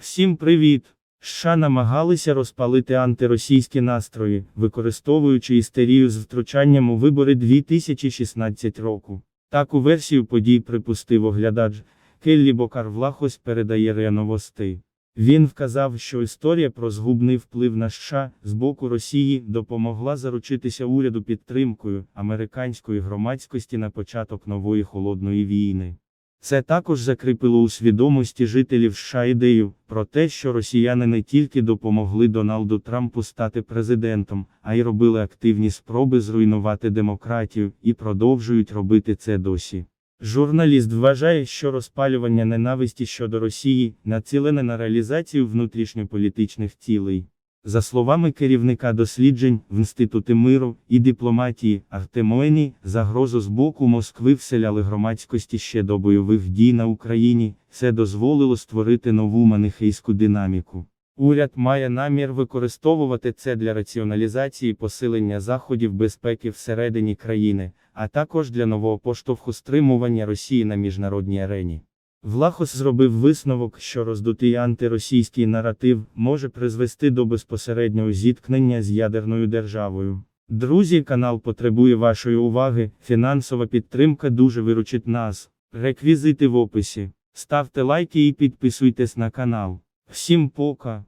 Всім привіт! США намагалися розпалити антиросійські настрої, використовуючи істерію з втручанням у вибори 2016 року. Таку версію подій припустив оглядач. Келлі Бокар Влахос передає РИА Новостей. Він вказав, що історія про згубний вплив на США з боку Росії допомогла заручитися уряду підтримкою американської громадськості на початок нової холодної війни. Це також закріпило у свідомості жителів США ідею про те, що росіяни не тільки допомогли Дональду Трампу стати президентом, а й робили активні спроби зруйнувати демократію і продовжують робити це досі. Журналіст вважає, що розпалювання ненависті щодо Росії націлене на реалізацію внутрішньополітичних цілей. За словами керівника досліджень в Інституті миру і дипломатії Артемоені, загрозу з боку Москви вселяли громадськості ще до бойових дій на Україні, це дозволило створити нову манихейську динаміку. Уряд має намір використовувати це для раціоналізації посилення заходів безпеки всередині країни, а також для нового поштовху стримування Росії на міжнародній арені. Влахос зробив висновок, що роздутий антиросійський наратив може призвести до безпосереднього зіткнення з ядерною державою. Друзі, канал потребує вашої уваги, фінансова підтримка дуже виручить нас. Реквізити в описі. Ставте лайки і підписуйтесь на канал. Всім пока!